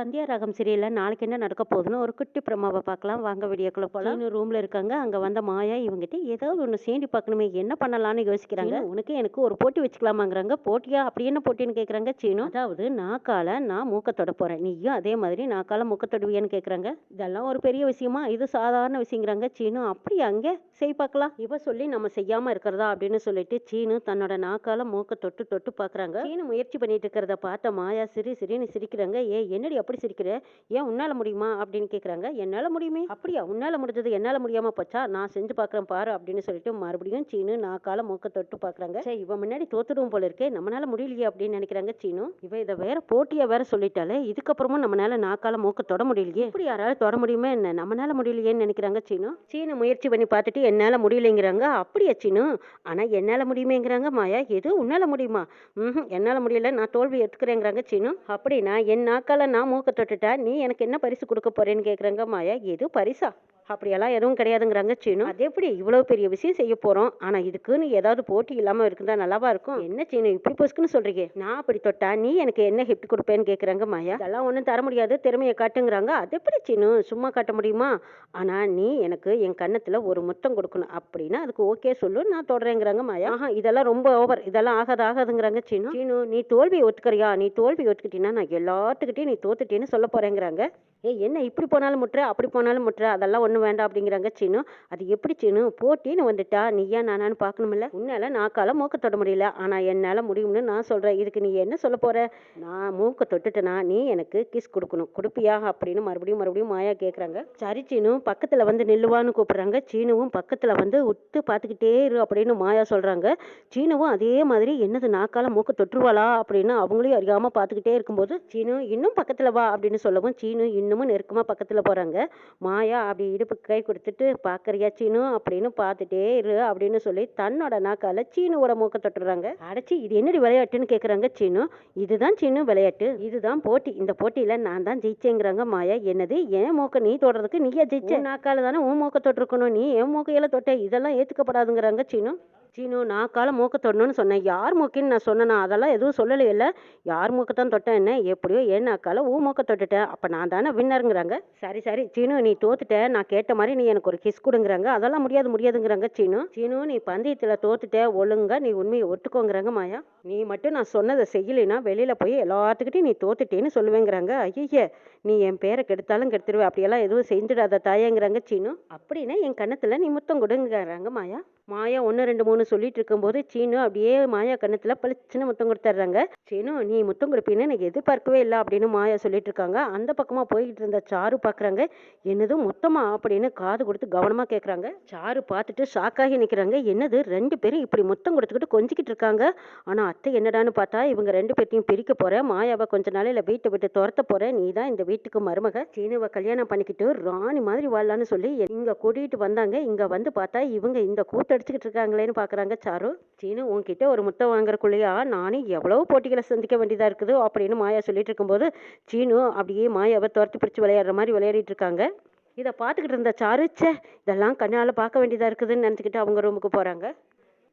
சந்தியா ராகம் சீரியல்ல நாளைக்கு என்ன நடக்க போகுதுன்னு ஒரு குட்டி பிரமாவை பார்க்கலாம். வாங்க வீடியோக்குள்ள போகலாம் இன்னும் ரூம்ல இருக்காங்க. அங்க வந்த மாயா இவங்கிட்ட ஏதாவது ஒன்று சேண்டி பார்க்கணுமே என்ன பண்ணலாம்னு யோசிக்கிறாங்க. உனக்கு எனக்கு ஒரு போட்டி வச்சுக்கலாமாங்கிறாங்க. போட்டியா? அப்படி என்ன போட்டின்னு கேட்குறாங்க சீனு. அதாவது நாக்கால நான் மூக்க தொட போறேன். நீயும் அதே மாதிரி நாக்கால மூக்க தொடுவியான்னு கேட்குறாங்க இதெல்லாம் ஒரு பெரிய விஷயமா? இது சாதாரண விஷயங்கிறாங்க சீனு. அப்படி அங்கே செய் பார்க்கலாம். இவ சொல்லி நம்ம செய்யாம இருக்கிறதா அப்படின்னு சொல்லிட்டு சீனு தன்னோட நாக்கால மூக்க தொட்டு தொட்டு பார்க்கறாங்க. சீனு முயற்சி பண்ணிட்டு இருக்கிறத பார்த்த மாயா சிரி சிரின்னு சிரிக்கிறாங்க. ஏ என்னடி அப்படி சிரிக்கிற ஏன் உன்னால் முடியுமா? அப்படின்னு கேட்குறாங்க என்னால் முடியுமே. அப்படியா? உன்னால் முடிஞ்சது என்னால் முடியாமல் போச்சா? நான் செஞ்சு பார்க்குறேன் பாரு அப்படின்னு சொல்லிட்டு மறுபடியும் சீனு நாக்கால மூக்க தொட்டு பார்க்குறாங்க சரி இவன் முன்னாடி தோத்துடுவோம் போல இருக்கே. நம்மளால முடியலையே அப்படின்னு நினைக்கிறாங்க சீனு. இவ இதை வேற போட்டியை வேற சொல்லிட்டாலே இதுக்கப்புறமும் நம்மளால நாக்கால மூக்க தொட முடியலையே. இப்படி யாராவது தொட முடியுமா என்ன? நம்மளால முடியலையேன்னு நினைக்கிறாங்க சீனு. சீனு முயற்சி பண்ணி பார்த்துட்டு என்னால் முடியலைங்கிறாங்க. அப்படியா சீனு? ஆனால் என்னால் முடியுமேங்கிறாங்க மாயா. எது உன்னால் முடியுமா? ம் என்னால் முடியல. நான் தோல்வி எடுத்துக்கிறேங்கிறாங்க சீனு. அப்படின்னா என் நாக்கால நான் மூக்க தொட்டுட்டா நீ எனக்கு என்ன பரிசு கொடுக்க போறேன்னு கேட்குறாங்க மாயா. எது பரிசா? அப்படியெல்லாம் எதுவும் கிடையாதுங்கிறாங்க சீனு. அது எப்படி இவ்வளவு பெரிய விஷயம் செய்ய போறோம்? ஆனா இதுக்குன்னு ஏதாவது போட்டி இல்லாம இருக்குதா? நல்லாவா இருக்கும்? என்ன சீனு இப்படி பொசுக்குன்னு சொல்றீங்க? நான் அப்படி தொட்டா நீ எனக்கு என்ன ஹிஃப்ட் கொடுப்பேன்னு கேக்குறாங்க மாயா. அதெல்லாம் ஒன்றும் தர முடியாது திறமையை காட்டுங்கிறாங்க. அது எப்படி சீனு? சும்மா காட்ட முடியுமா? ஆனா நீ எனக்கு என் கன்னத்துல ஒரு முத்தம் கொடுக்கணும். அப்படின்னா அதுக்கு ஓகே சொல்லு நான் தொடரேங்கிறாங்க மாயா. ஆஹா இதெல்லாம் ரொம்ப ஓவர் இதெல்லாம் ஆகாது ஆகாதுங்கிறாங்க சீனு. சீனு நீ தோல்வியை ஒத்துக்கறியா? நீ தோல்வி ஒத்துக்கிட்டீங்கன்னா நான் எல்லாத்துக்கிட்டையும் நீ தோத்துட்டேன்னு சொல்ல போறேங்கிறாங்க. ஏய் என்ன இப்படி போனாலும் முட்டுற அப்படி போனாலும் முட்டுற? அதெல்லாம் ஒன்றும் வேண்டாம் அப்படிங்கிறாங்க சீனு. அது எப்படி சீனு? போட்டின்னு வந்துட்டா. நீயா நானான்னு பார்க்கணுமில்ல? உன்னால நாக்கால மூக்க தொட முடியல. ஆனால் என்னால் முடியும்னு நான் சொல்கிறேன் இதுக்கு நீ என்ன சொல்ல போகிற நான் மூக்க தொட்டுட்டேனா? நீ எனக்கு கிஸ் கொடுக்கணும். கொடுப்பியா அப்படின்னு மறுபடியும் மறுபடியும் மாயா கேட்குறாங்க சரி சீனு பக்கத்தில் வந்து நில்லுவான்னு கூப்பிட்றாங்க. சீனுவும் பக்கத்தில் வந்து உத்து பார்த்துக்கிட்டே இரு அப்படின்னு மாயா சொல்கிறாங்க சீனுவும் அதே மாதிரி என்னது நாக்கால மூக்க தொற்றுவாளா அப்படின்னு அவங்களையும் அறியாமல் பார்த்துக்கிட்டே இருக்கும்போது சீனு இன்னும் பக்கத்தில் வா அப்படின்னு சொல்லவும் சீனு இன்னமும் நெருக்கமாக பக்கத்தில் போகிறாங்க மாயா அப்படி இடுப்புக்கு கை கொடுத்துட்டு பார்க்குறியா சீனு? அப்படின்னு பார்த்துட்டே இரு அப்படின்னு சொல்லி தன்னோட நாக்கால சீனுவோட மூக்க தொட்டுறாங்க. அடைச்சி இது என்னடி விளையாட்டுன்னு கேட்குறாங்க சீனு? இதுதான் சீனு விளையாட்டு. இதுதான் போட்டி. இந்த போட்டியில் நான் தான் ஜெயிச்சேங்கிறாங்க மாயா. என்னது? என் மூக்க நீ தொடுறதுக்கு நீயே ஜெயிச்ச? நாக்கால தானே உன் மூக்க தொட்டிருக்கணும். நீ என் மூக்கையில தொட்ட. இதெல்லாம் ஏற்றுக்கப்படாதுங்கிறாங்க சீனு. சீனு நான் கால மூக்க தொடணும்னு சொன்னேன். யார் மூக்கின்னு நான் சொன்னேன்னா அதெல்லாம் எதுவும் சொல்லலையில்ல. யார் மூக்க தான் தொட்டேன் என்ன? எப்படியோ ஏன் நாக்கால ஊ மூக்க தொட்டுட்டேன்? அப்போ நான் தானே வின்னருங்கிறாங்க சரி சரி சீனு நீ தோத்துட்ட. நான் கேட்ட மாதிரி நீ எனக்கு ஒரு கிஸ் கொடுங்கிறாங்க. அதெல்லாம் முடியாது முடியாதுங்கிறாங்க சீனு. சீனு நீ பந்தயத்தில் தோத்துட்ட. ஒழுங்கா நீ உண்மையை ஒத்துக்கோங்கிறாங்க மாயா. நீ மட்டும் நான் சொன்னதை செய்யலைன்னா வெளியில் போய் எல்லாத்துக்கிட்டையும் நீ தோத்துட்டேன்னு சொல்லுவேங்கிறாங்க. ஐய நீ என் பேரை கெடுத்தாலும் கெடுத்துருவே. அப்படியெல்லாம் எதுவும் செஞ்சிடாத தாயேங்கிறாங்க சீனு. அப்படின்னா என் கண்ணத்தில் நீ முத்தம் கொடுங்கிறாங்க மாயா. மாயா ஒன்று ரெண்டு மூணு சொல்லிட்டு இருக்கும்போது சீனு அப்படியே மாயா கண்ணத்தில் பளிச்சுன்னு முத்தம் கொடுத்துட்றாங்க சீனு நீ முத்தம் கொடுப்பீன்னு எனக்கு எதிர்பார்க்கவே இல்லை அப்படின்னு மாயா சொல்லிட்டு இருக்காங்க அந்த பக்கமாக போய்கிட்டு இருந்த சாரு பார்க்குறாங்க என்னது முத்தமா? அப்படின்னு காது கொடுத்து கவனமாக கேட்குறாங்க சாரு பார்த்துட்டு ஷாக்காகி நிற்கிறாங்க என்னது ரெண்டு பேரும் இப்படி முத்தம் கொடுத்துக்கிட்டு கொஞ்சிக்கிட்டு இருக்காங்க? ஆனால் அத்தை என்னடான்னு பார்த்தா இவங்க ரெண்டு பேர்த்தையும் பிரிக்க போகிறேன் மாயாவை கொஞ்ச நாளையில் வீட்டை விட்டு துரத்த போகிறேன் நீ தான் இந்த வீட்டுக்கு மருமக. சீனுவை கல்யாணம் பண்ணிக்கிட்டு ராணி மாதிரி வாழலான்னு சொல்லி இங்கே கூட்டிகிட்டு வந்தாங்க. இங்கே வந்து பார்த்தா இவங்க இந்த அடிச்சுக்கிட்டு இருக்காங்களேன்னு பார்க்குறாங்க சாரு சீனு உன்கிட்ட ஒரு முத்தம் வாங்குறக்குள்ளேயா? நானும் எவ்வளவு போட்டிகளை சந்திக்க வேண்டியதாக இருக்குது அப்படின்னு மாயா சொல்லிட்டு இருக்கும்போது சீனு அப்படியே மாயாவை துரத்தி பிடிச்சி விளையாடுற மாதிரி விளையாடிட்டு இருக்காங்க. இதை பார்த்துக்கிட்டு இருந்த சாரு சே இதெல்லாம் கண்ணால் பார்க்க வேண்டியதாக இருக்குதுன்னு நினச்சிக்கிட்டு அவங்க ரூமுக்கு போகிறாங்க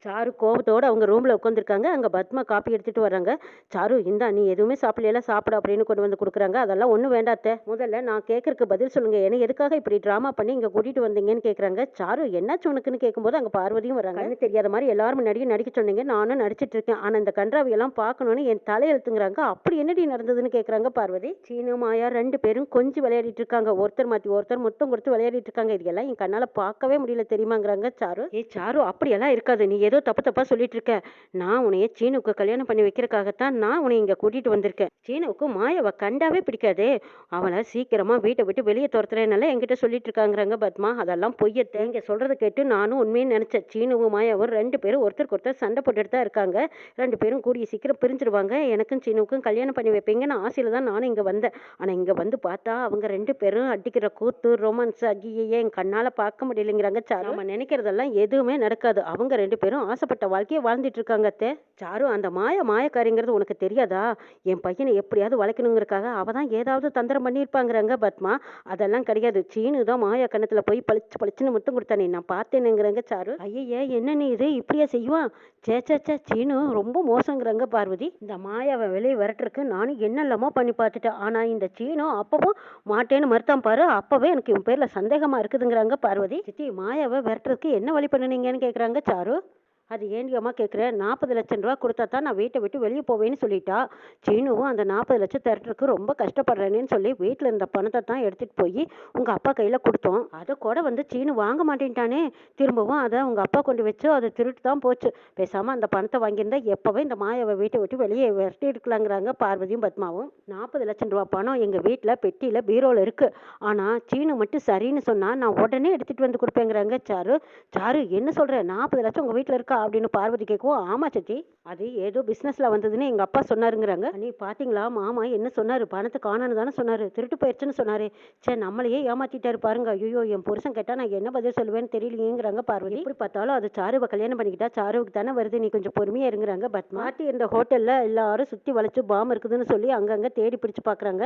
சாரு கோபத்தோடு அவங்க ரூமில் உட்காந்துருக்காங்க அங்கே பத்மா காப்பி எடுத்துகிட்டு வராங்க சாரு இந்தா நீ எதுவுமே சாப்பிடல சாப்பிடு அப்படின்னு கொண்டு வந்து கொடுக்குறாங்க. அதெல்லாம் ஒன்றும் வேண்டாத்த முதல்ல நான் கேட்கறக்கு பதில் சொல்லுங்கள் ஏன்னா எதுக்காக இப்படி ட்ராமா பண்ணி இங்கே கூட்டிகிட்டு வந்தீங்கன்னு கேட்குறாங்க சாரு என்னாச்சு உனக்குன்னு கேட்கும்போது அங்கே பார்வதியும் வராங்க கண்ணு தெரியாத மாதிரி எல்லாரும் முன்னாடியும் நடிக்க சொன்னீங்க. நானும் நடிச்சிட்டு இருக்கேன். ஆனால் இந்த கன்றாவியெல்லாம் பார்க்கணுன்னு என் தலையெழுத்துங்கிறாங்க அப்படி என்னடி நடந்ததுன்னு கேட்குறாங்க பார்வதி. சீனு மாயா ரெண்டு பேரும் கொஞ்சம் விளையாடிட்டு இருக்காங்க. ஒருத்தர் மாற்றி ஒருத்தர் முத்தம் கொடுத்து விளையாடிட்டு இருக்காங்க. இதெல்லாம் என் கண்ணால் பார்க்கவே முடியல தெரியுமாங்கிறாங்க சாரு. ஏ சாரு அப்படியெல்லாம் இருக்காது. நீ ஏதோ தப்பு தப்பா சொல்லிட்டு இருக்க. நான் உன்னைய சீனுக்கு கல்யாணம் பண்ணி வைக்கிறக்காகத்தான் நான் உன்னை இங்க கூட்டிட்டு வந்திருக்கேன். சீனுவுக்கு மாயாவை கண்டாவே பிடிக்காதே. அவளை சீக்கிரமா வீட்டை விட்டு வெளியே துரத்துறேனால என்கிட்ட சொல்லிட்டு இருக்காங்கிறாங்க பத்மா. அதெல்லாம் பொய்யத்தை இங்கே சொல்கிறத கேட்டு நானும் உண்மையை நினைச்சேன். சீனுவும் மாயாவும் ரெண்டு பேரும் ஒருத்தருக்கு ஒருத்தர் சண்டை போட்டுட்டு தான் இருக்காங்க. ரெண்டு பேரும் கூடிய சீக்கிரம் பிரிஞ்சிருவாங்க. எனக்கும் சீனுவுக்கும் கல்யாணம் பண்ணி வைப்பீங்கன்னு ஆசையில தான் நானும் இங்க வந்தேன். ஆனா இங்க வந்து பார்த்தா அவங்க ரெண்டு பேரும் அடிக்கிற கூத்து ரொமான்ஸ் ஐயே என் கண்ணால பார்க்க முடியலைங்கிறாங்க சாரு. நம்ம நினைக்கிறதெல்லாம் எதுவுமே நடக்காது. அவங்க ரெண்டு பேரும் எல்லாரும் ஆசைப்பட்ட வாழ்க்கையை வாழ்ந்துட்டு இருக்காங்க அத்தை. சாரு அந்த மாய மாயக்காரிங்கிறது உனக்கு தெரியாதா? என் பையனை எப்படியாவது வளைக்கணுங்கிறக்காக அவ தான் ஏதாவது தந்திரம் பண்ணியிருப்பாங்கிறாங்க பத்மா. அதெல்லாம் கிடையாது. சீனு தான் மாயா கணத்துல போய் பளிச்சு பளிச்சுன்னு மட்டும் கொடுத்தானே. நான் பார்த்தேனுங்கிறாங்க சாரு. ஐயையே என்ன நீ இது? இப்படியா செய்வான் சே சீனு ரொம்ப மோசங்கிறாங்க பார்வதி. இந்த மாயாவை வெளியே விரட்டுறதுக்கு நானும் என்னெல்லாமோ பண்ணி பார்த்துட்டேன். ஆனா இந்த சீனு அப்பவும் மாட்டேன்னு மறுத்தான் பாரு. அப்பவே எனக்கு இவன் பேர்ல சந்தேகமா இருக்குதுங்கிறாங்க பார்வதி. சித்தி மாயாவை விரட்டுறதுக்கு என்ன வழி பண்ணுனீங்கன்னு கேக்குறாங்க சாரு. அது ஏண்டி அம்மா கேட்குறேன் நாற்பது லட்சம் ரூபா கொடுத்தா தான் நான் வீட்டை விட்டு வெளியே போவேன்னு சொல்லிட்டா? சீனுவும் அந்த நாற்பது லட்சம் திரட்டுறதுக்கு ரொம்ப கஷ்டப்படுறேனேன்னு சொல்லி வீட்டில் இருந்த பணத்தை தான் எடுத்துகிட்டு போய் உங்கள் அப்பா கையில் கொடுத்தோம். அதை கூட வந்து சீனு வாங்க மாட்டேன்ட்டானே. திரும்பவும் அதை உங்கள் அப்பா கொண்டு வச்சு அதை திருட்டு தான் போச்சு. பேசாமல் அந்த பணத்தை வாங்கியிருந்தா எப்போவே இந்த மாயாவை வீட்டை விட்டு வெளியே விரட்டி எடுக்கலாங்கிறாங்க பார்வதியும் பத்மாவும். நாற்பது லட்சம் ரூபா பணம் எங்கள் வீட்டில் பெட்டியில் பீரோவில் இருக்குது ஆனால் சீனு மட்டும் சரின்னு சொன்னால் நான் உடனே எடுத்துகிட்டு வந்து கொடுப்பேங்கிறாங்க சாரு. சாரு என்ன சொல்கிற நாற்பது லட்சம் உங்கள் வீட்டில் இருக்கா? அப்படின்னு பார்வதி கேட்கவும் ஆமாம் சத்தி அது ஏதோ பிஸ்னஸில் வந்ததுன்னு எங்கள் அப்பா சொன்னாருங்கிறாங்க. நீ பார்த்தீங்களா மாமா என்ன சொன்னார்? பணத்தை காணன்னு தானே சொன்னார். திருட்டு போயிடுச்சுன்னு சொன்னார். சே நம்மளையே ஏமாத்திட்டாரு பாருங்க. ஐயோ என் புருஷன் கேட்டால் நான் என்ன பதில் சொல்லுவேன்னு தெரியலையேங்கிறாங்க பார்வதி. எப்படி பார்த்தாலும் அது சாருவை கல்யாணம் பண்ணிக்கிட்டா சாருவுக்கு தானே வருது. நீ கொஞ்சம் பொறுமையாக இருங்கிறாங்க பட் மாட்டி இருந்த ஹோட்டலில் எல்லாரும் சுற்றி வளைச்சு பாம் இருக்குதுன்னு சொல்லி அங்கங்கே தேடி பிடிச்சு பார்க்குறாங்க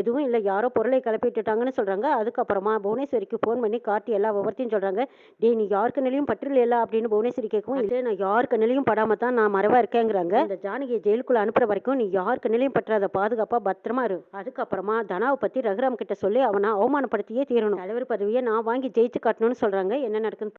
எதுவும் இல்லை. யாரோ பொருளை கிளப்பிட்டுட்டாங்கன்னு சொல்கிறாங்க அதுக்கப்புறமா புவனேஸ்வரிக்கு ஃபோன் பண்ணி காட்டி எல்லா விவரத்தையும் சொல்கிறாங்க டேய் நீ யார் கண்ணிலையும் பற்றில்லையா அப்படின்னு புவனேஸ்வரி கேட்கவும் இல்லை நான் யார் கண்ணிலையும் படாம தான் நான் மறைவா இருக்கேங்கிறாங்க. இந்த ஜானகியை ஜெயிலுக்குள்ள அனுப்புற வரைக்கும் நீ யார் கண்ணிலையும் பற்றாத பாதுகாப்பா பத்திரமா இரு. அதுக்கப்புறமா தனாவை பத்தி ரகுராம் கிட்ட சொல்லி அவனை அவமானப்படுத்தியே தீரணும். தலைவர் பதவியை நான் வாங்கி ஜெயிச்சு காட்டணும்னு சொல்றாங்க. என்ன நடக்குன்னு